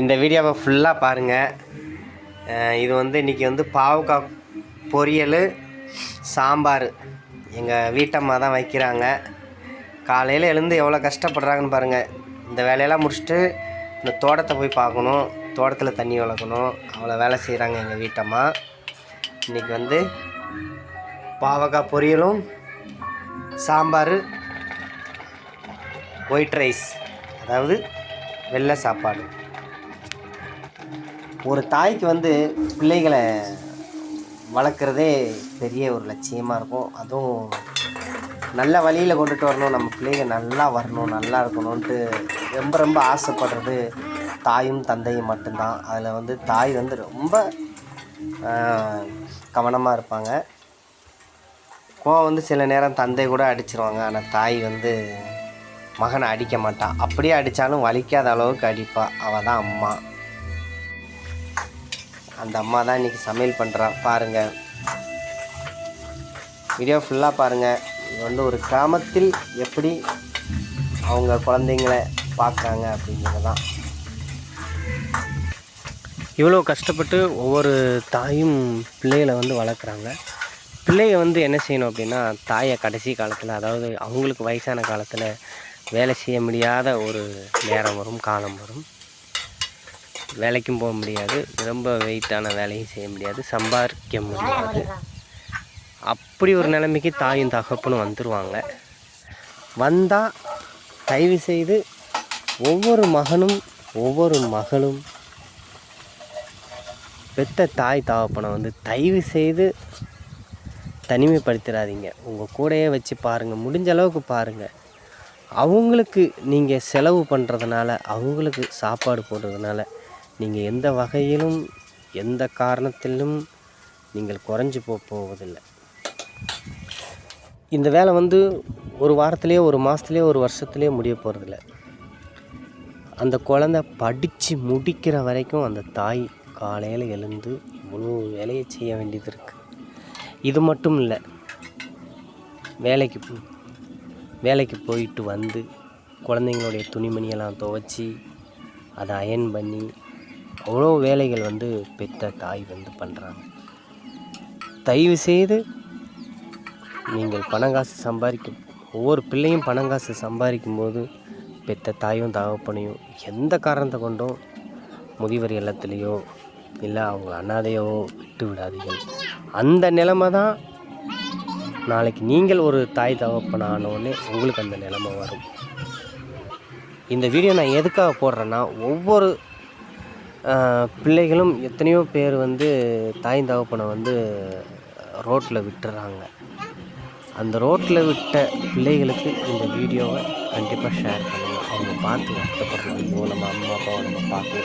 இந்த வீடியோவை ஃபுல்லாக பாருங்கள் இது வந்து இன்றைக்கி வந்து பாவக்காய் பொரியல் சாம்பார். எங்கள் வீட்டம்மா தான் வைக்கிறாங்க. காலையில் எழுந்து எவ்வளோ கஷ்டப்படுறாங்கன்னு பாருங்கள் இந்த வேலையெல்லாம் முடிச்சுட்டு இந்த தோட்டத்தை போய் பார்க்கணும். தோட்டத்தில் தண்ணி வளர்க்கணும். அவ்வளோ வேலை செய்கிறாங்க எங்கள் வீட்டம்மா இன்றைக்கி வந்து பாவக்காய் பொரியலும் சாம்பார் ஒயிட் ரைஸ். அதாவது வெள்ளை சாப்பாடு. ஒரு தாய்க்கு வந்து பிள்ளைகளை வளர்க்குறதே பெரிய ஒரு லட்சியமாக இருக்கும். அதுவும் நல்ல வழியில் கொண்டுட்டு வரணும். நம்ம பிள்ளைங்க நல்லா வரணும் நல்லா இருக்கணும்ன்ட்டு ரொம்ப ரொம்ப ஆசைப்படுறது தாயும் தந்தையும் மட்டும்தான். அதில் வந்து தாய் வந்து ரொம்ப கவனமாக இருப்பாங்க. கோவம் வந்து சில நேரம் தந்தை கூட அடிச்சிருவாங்க. ஆனால் தாய் வந்து மகனை அடிக்க மாட்டான் அப்படியே அடித்தாலும் வலிக்காத அளவுக்கு அடிப்பாள் அவள் தான் அம்மா. அந்த அம்மா தான் இன்றைக்கி சமையல் பண்ணுறா பாருங்கள் வீடியோ ஃபுல்லாக பாருங்கள் இது வந்து ஒரு கிராமத்தில் எப்படி அவங்க குழந்தைங்கள பார்க்குறாங்க அப்படிங்கிறது. தான் இவ்வளோ கஷ்டப்பட்டு ஒவ்வொரு தாயும் பிள்ளைகளை வந்து வளர்க்குறாங்க. பிள்ளையை வந்து என்ன செய்யணும் அப்படின்னா தாயை கடைசி காலத்தில் அதாவது அவங்களுக்கு வயசான காலத்தில் வேலை செய்ய முடியாத ஒரு நேரம் வரும் காலம் வரும். வேலைக்கும் போக முடியாது. ரொம்ப வெயிட்டான வேலையும் செய்ய முடியாது. சம்பாதிக்க முடியாது. அப்படி ஒரு நிலைமைக்கு தாயும் தகப்பனும் வந்துடுவாங்க வந்தால் தயவு செய்து ஒவ்வொரு மகனும் ஒவ்வொரு மகளும் பெத்த தாய் தகப்பனை வந்து தயவு செய்து தனிமைப்படுத்திடாதீங்க உங்கள் கூடயே வச்சு பாருங்கள் முடிஞ்ச அளவுக்கு பாருங்கள் அவங்களுக்கு நீங்கள் செலவு பண்ணுறதுனால அவங்களுக்கு சாப்பாடு போடுறதுனால நீங்கள் எந்த வகையிலும் எந்த காரணத்திலும் நீங்கள் குறைஞ்சி போக போவதில்லை. இந்த வேலை வந்து ஒரு வாரத்துலேயோ ஒரு மாதத்துலேயோ ஒரு வருஷத்துலேயோ முடிய போகிறதில்ல அந்த குழந்த படித்து முடிக்கிற வரைக்கும் அந்த தாய் காலையில் எழுந்து இவ்வளோ வேலையை செய்ய வேண்டியது இருக்குது இது மட்டும் இல்லை வேலைக்கு போ- வேலைக்கு போயிட்டு வந்து குழந்தைங்களுடைய துணிமணியெல்லாம் துவைச்சி அதை அயன் பண்ணி அவ்வளோ வேலைகள் வந்து பெற்ற தாய் வந்து பண்ணுறாங்க தயவு செய்து நீங்கள் பணங்காசு சம்பாதிக்கும் ஒவ்வொரு பிள்ளையும் பணங்காசு சம்பாதிக்கும் போது பெற்ற தாயும் தகப்பனையும் எந்த காரணத்தை கொண்டும் முதியவர் இல்லத்துலேயோ இல்லை அவங்க அண்ணாதையோ விட்டு விடாதீர்கள். அந்த நிலைமை தான் நாளைக்கு நீங்கள் ஒரு தாய் தகப்பன் ஆனோடனே உங்களுக்கு அந்த நிலைமை வரும். இந்த வீடியோ நான் எதுக்காக போடுறேன்னா ஒவ்வொரு பிள்ளைகளும் எத்தனையோ பேர் வந்து தாய் தகப்பனை வந்து ரோட்டில் விட்டுறாங்க. அந்த ரோட்டில் விட்ட பிள்ளைகளுக்கு இந்த வீடியோவை கண்டிப்பாக ஷேர் பண்ணுங்கள் அவங்க பார்த்து கஷ்டப்படுறது ஐயோ நம்ம அம்மா அப்பாவை நம்ம பார்த்து